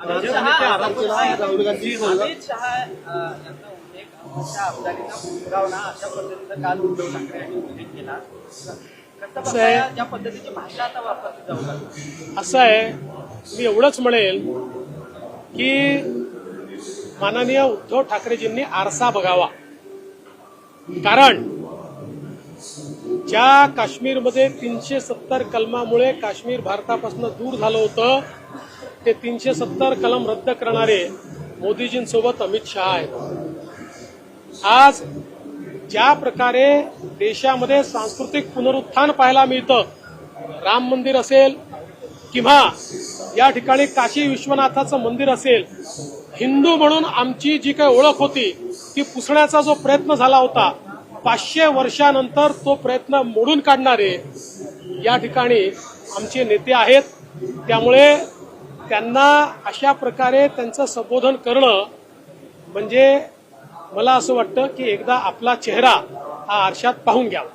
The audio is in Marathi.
अमित शहा राहुल गांधी अमित शहा अ, यांचा उल्लेख अमितशहा अब्दालीचा पुरगावणा अशा पद्धतीचा काल उद्धव ठाकरे यांनी उल्लेख केला. कसं बघताय ज्या पद्धतीची भाषा आता वापरली जाऊ लागली. असं आहे. मी एवढंच म्हणेल की माननीय उद्धव ठाकरेजींनी आरसा बघावा. कारण ज्या काश्मीरमध्ये तीनशे सत्तर कलमामुळे काश्मीर भारतापासून दूर झालं होतं ते तीनशे सत्तर कलम रद्द करणारे मोदीजींसोबत अमित शहा आहेत. आज ज्या प्रकारे देशामध्ये सांस्कृतिक पुनरुत्थान पाहायला मिळतं राम मंदिर असेल किंवा या ठिकाणी काशी विश्वनाथाचं मंदिर असेल हिंदू म्हणून आमची जी काही ओळख होती ती पुसण्याचा जो प्रयत्न झाला होता पाचशे वर्षानंतर तो प्रयत्न मोडून काढणारे या ठिकाणी आमचे नेते आहेत. त्यामुळे त्यांना अशा प्रकारे त्यांचं संबोधन करणं म्हणजे मला असं वाटतं की एकदा आपला चेहरा हा आरशात पाहून घ्यावा.